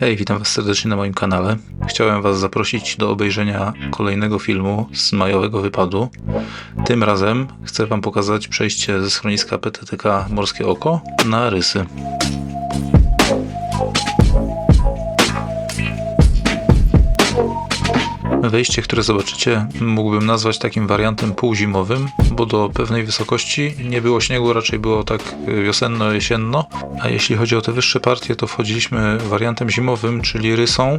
Hej, witam Was serdecznie na moim kanale. Chciałem Was zaprosić do obejrzenia kolejnego filmu z majowego wypadu. Tym razem chcę Wam pokazać przejście ze schroniska PTTK Morskie Oko na Rysy. Wejście, które zobaczycie, mógłbym nazwać takim wariantem półzimowym, bo do pewnej wysokości nie było śniegu, raczej było tak wiosenno-jesienno, a jeśli chodzi o te wyższe partie, to wchodziliśmy wariantem zimowym, czyli rysą.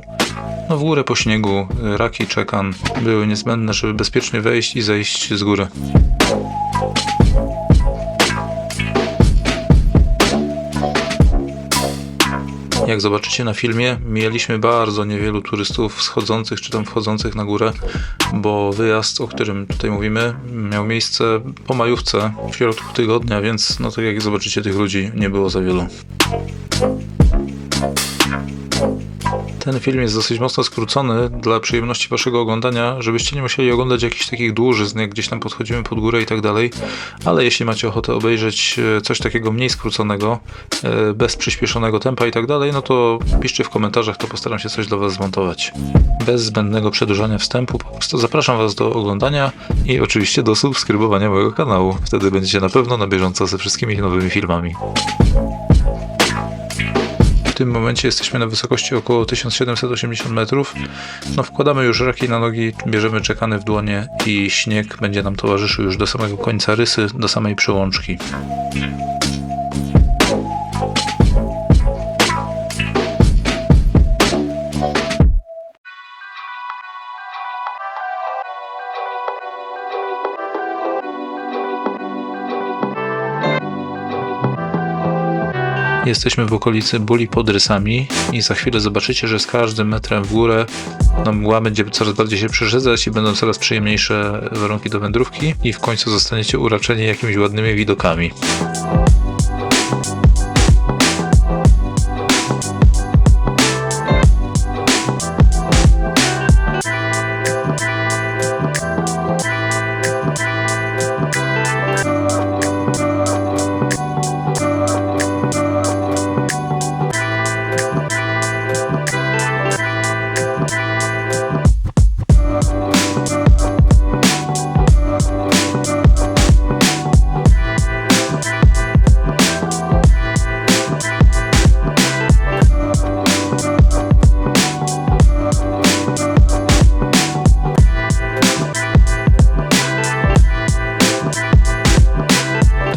No w górę po śniegu, raki, czekan były niezbędne, żeby bezpiecznie wejść i zejść z góry. Jak zobaczycie na filmie, mieliśmy bardzo niewielu turystów schodzących czy tam wchodzących na górę, bo wyjazd, o którym tutaj mówimy, miał miejsce po majówce, w środku tygodnia, więc no tak jak zobaczycie, tych ludzi nie było za wielu. Ten film jest dosyć mocno skrócony dla przyjemności waszego oglądania, żebyście nie musieli oglądać jakichś takich dłużyzn, jak gdzieś tam podchodzimy pod górę i tak dalej, ale jeśli macie ochotę obejrzeć e, coś takiego mniej skróconego, e, bez przyspieszonego tempa i tak dalej, no to piszcie w komentarzach, to postaram się coś dla was zmontować. Bez zbędnego przedłużania wstępu, po prostu zapraszam was do oglądania i oczywiście do subskrybowania mojego kanału. Wtedy będziecie na pewno na bieżąco ze wszystkimi nowymi filmami. Tym momencie jesteśmy na wysokości około 1780 metrów. No wkładamy już raki na nogi, bierzemy czekany w dłonie i śnieg będzie nam towarzyszył już do samego końca rysy, do samej przełączki. Jesteśmy w okolicy Buli pod Rysami i za chwilę zobaczycie, że z każdym metrem w górę no, mgła będzie coraz bardziej się przerzedzać i będą coraz przyjemniejsze warunki do wędrówki i w końcu zostaniecie uraczeni jakimiś ładnymi widokami.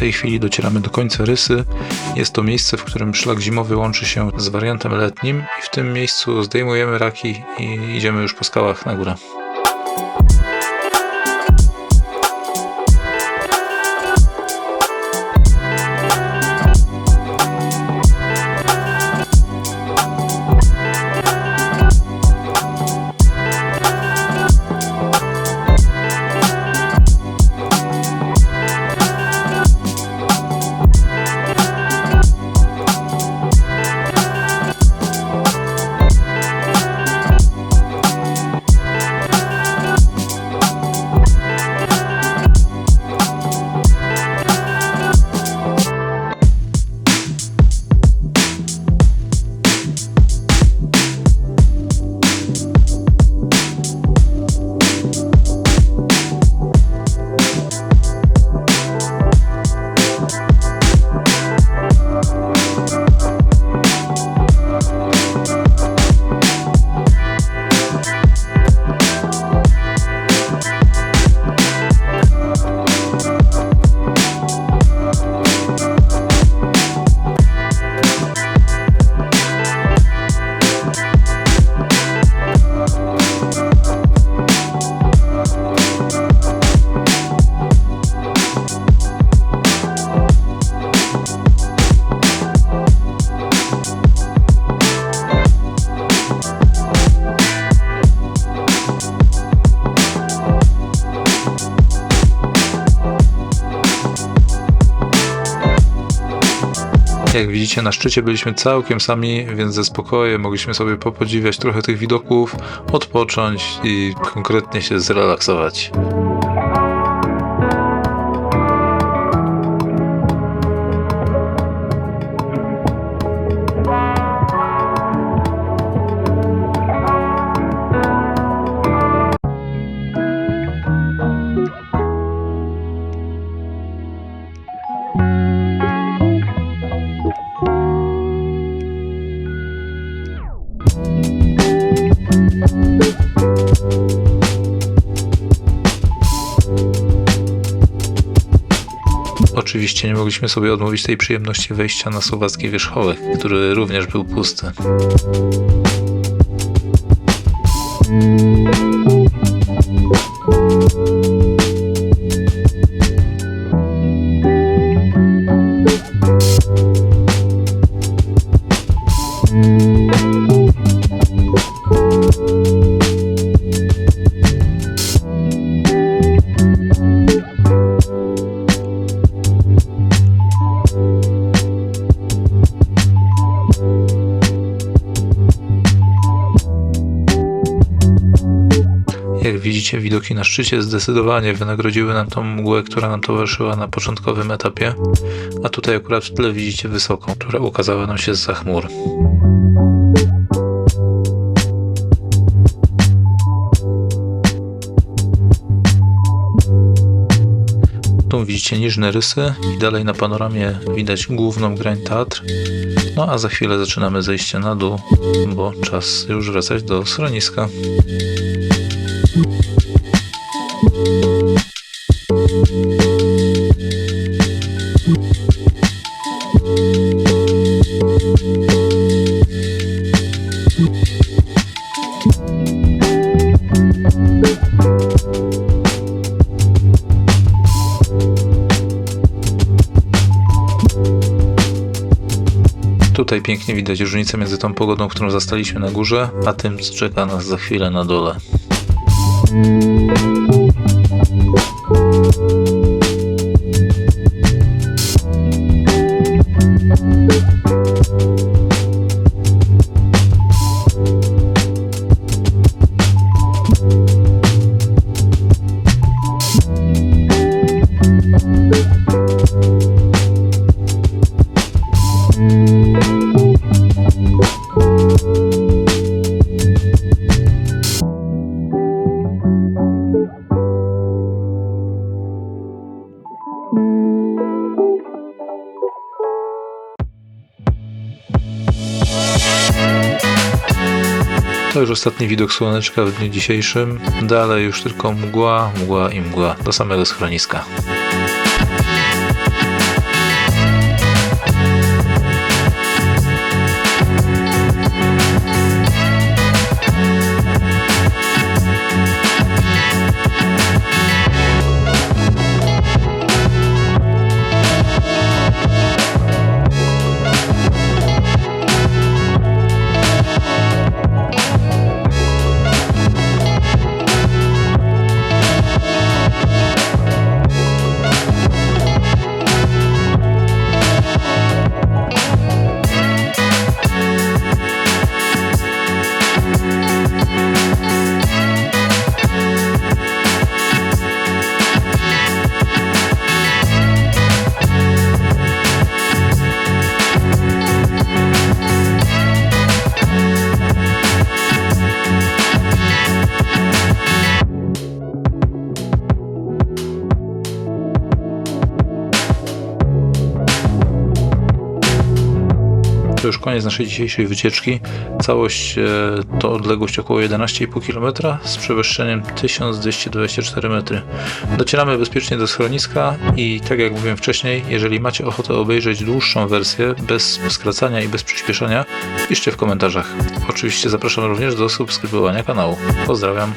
Tej chwili docieramy do końca rysy. Jest to miejsce, w którym szlak zimowy łączy się z wariantem letnim i w tym miejscu zdejmujemy raki i idziemy już po skałach na górę. Jak widzicie, na szczycie byliśmy całkiem sami, więc ze spokojem mogliśmy sobie popodziwiać trochę tych widoków, odpocząć i konkretnie się zrelaksować. Oczywiście nie mogliśmy sobie odmówić tej przyjemności wejścia na słowacki wierzchołek, który również był pusty. Widzicie, widoki na szczycie zdecydowanie wynagrodziły nam tą mgłę, która nam towarzyszyła na początkowym etapie, a tutaj akurat w tle widzicie wysoką, która ukazała nam się zza chmur. Tu widzicie niżne rysy i dalej na panoramie widać główną grań Tatr. No a za chwilę zaczynamy zejście na dół, bo czas już wracać do schroniska. Tutaj pięknie widać różnicę między tą pogodą, którą zastaliśmy na górze, a tym, co czeka nas za chwilę na dole. To już ostatni widok słoneczka w dniu dzisiejszym. Dalej już tylko mgła, mgła i mgła do samego schroniska. To już koniec naszej dzisiejszej wycieczki. Całość e, to odległość około 11,5 km z przewyższeniem 1224 metry. Docieramy bezpiecznie do schroniska i tak jak mówiłem wcześniej, jeżeli macie ochotę obejrzeć dłuższą wersję bez skracania i bez przyspieszania, piszcie w komentarzach. Oczywiście zapraszam również do subskrybowania kanału. Pozdrawiam.